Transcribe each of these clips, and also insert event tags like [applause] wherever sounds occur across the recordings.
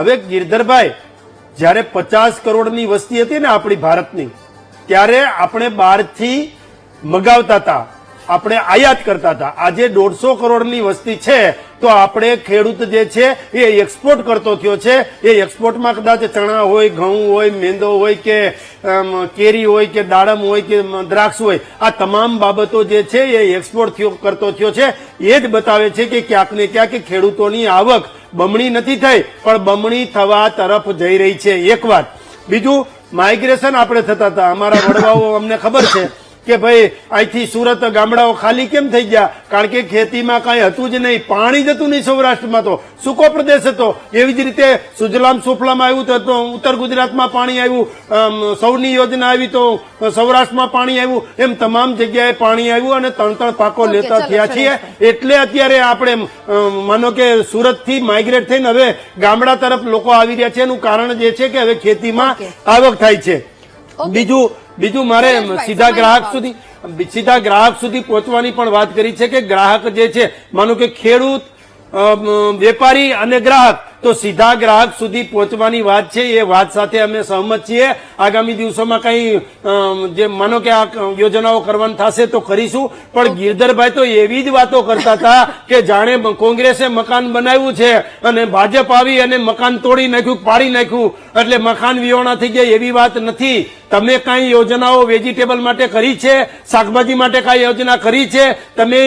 હવે ગિરધરભાઈ, જ્યારે પચાસ કરોડની વસ્તી હતી ને આપણી ભારતની, ત્યારે આપણે બહારથી મગાવતા હતા, આપણે આયાત કરતા હતા. આજે દોઢસો કરોડની વસ્તી છે, તો આપણે ખેડૂત જે છે એ એક્સપોર્ટ કરતો થયો છે. એ એક્સપોર્ટમાં કદાચ ચણા હોય, ઘઉં હોય, મેંદો હોય કે કેરી હોય કે દાડમ હોય કે દ્રાક્ષ હોય, આ તમામ બાબતો જે છે એ એક્સપોર્ટ કરતો થયો છે. એ જ બતાવે છે કે ક્યાંક ને ક્યાંક ખેડૂતોની આવક બમણી નથી થઈ, પણ બમણી થવા તરફ જઈ રહી છે. એક વાત. બીજું માઇગ્રેશન આપણે થતા હતા. અમારા વડવાઓ અમને ખબર છે કે ભાઈ અહીંથી સુરત ગામડાઓ ખાલી કેમ થઈ ગયા? કારણ કે ખેતીમાં કાંઈ હતું જ નહીં. પાણી જતું નહીં સૌરાષ્ટ્રમાં તો. સૂકો પ્રદેશ હતો. એવી જ રીતે સુજલામ સુફલામ આવ્યું તો ઉત્તર ગુજરાતમાં પાણી આવ્યું. સૌની યોજના આવી તો સૌરાષ્ટ્રમાં પાણી આવ્યું. એમ તમામ જગ્યાએ પાણી આવ્યું અને ત્રણ ત્રણ પાકો લેતા થયા છીએ. એટલે અત્યારે આપણે માનો કે સુરતથી માઇગ્રેટ થઈને હવે ગામડા તરફ લોકો આવી રહ્યા છે. એનું કારણ જે છે કે હવે ખેતીમાં આવક થાય છે. બીજું બીજું મારે સીધા ગ્રાહક સુધી સીધા ગ્રાહક સુધી પહોંચવાની પણ વાત કરી છે કે ગ્રાહક જે છે માનો કે ખેડૂત વેપારી અને ગ્રાહક તો સીધા ગ્રાહક સુધી પહોંચવાની વાત છે એ વાત સાથે અમે સહમત છીએ. આગામી દિવસોમાં કઈ જે માનો કે આ યોજનાઓ કરવાની થશે તો કરીશું. પણ ગિરધરભાઈ તો એવી જ વાતો કરતા હતા કે જાણે કોંગ્રેસે મકાન બનાવ્યું છે અને ભાજપ આવી અને મકાન તોડી નાખ્યું પાડી નાખ્યું. એટલે મકાન વિહોણા થઈ ગયા એવી વાત નથી. તમે કઈ યોજનાઓ વેજીટેબલ માટે કરી છે શાકભાજી માટે કઈ યોજના કરી છે? તમે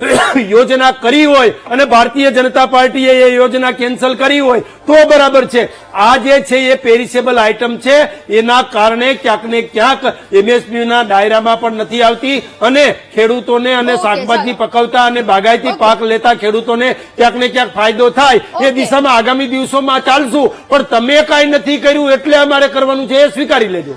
[coughs] યોજના કરી હોય અને ભારતીય જનતા પાર્ટીએ એ યોજના કેન્સલ કરી હોય તો બરાબર છે. આ જે છે એ પેરિસેબલ આઇટમ છે. એના કારણે ક્યાંક ને ક્યાંક એમએસપીના દાયરામાં પણ નથી આવતી અને ખેડૂતોને અને શાકભાજી પકવતા અને બાગાયતી પાક લેતા ખેડૂતોને ક્યાંક ને ક્યાંક ફાયદો થાય. એ દિશામાં આગામી દિવસોમાં ચાલશું. પણ તમે કાંઈ નથી કર્યું એટલે અમારે કરવાનું છે એ સ્વીકારી લેજો.